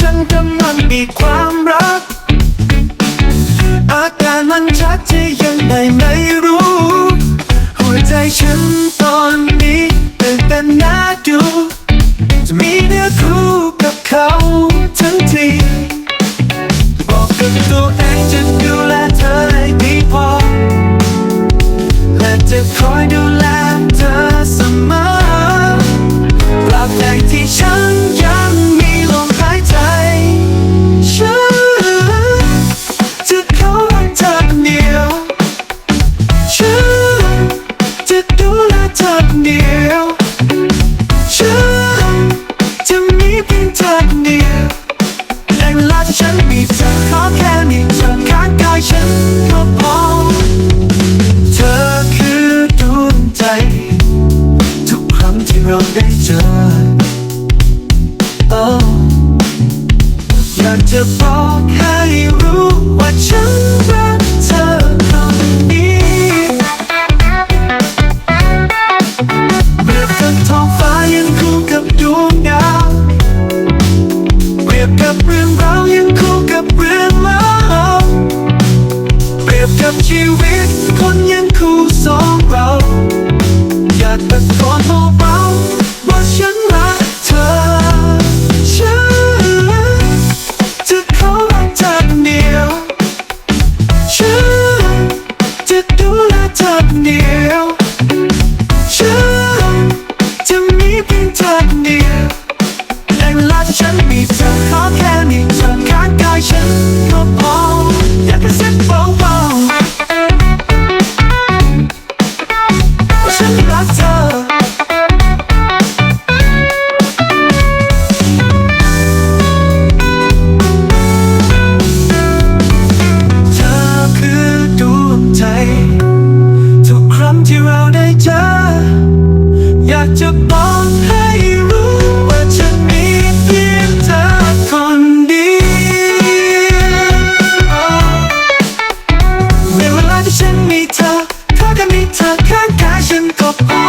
ฉันกำลังมีความรัก อาการมันชัดจะยังไงไม่รู้ หัวใจฉันตอนนี้ตื่นเต้นน่าดู จะมีเนื้อคู่กับเขาทั้งทีบอกกับตัวเองจะดูแลเธอให้ดีพอ และจะคอยดู จะบอกให้รู้ว่าฉันรักเธอคนนี้ เปรียบกับท้องฟ้ายังคู่กับดวงดาวเปรียบกับเรื่องราวยังคู่กับเรื่องเล่าเปรียบกับชีวิตคนยังคู่สองเรา อยากตะโกนเบาว่าฉัน อยากจะบอกให้รู้ว่าฉันมีเพียงเธอคนเดียวในเวลาที่ฉันมีเธอเธอก็มีเธอข้างกายฉันก็พอ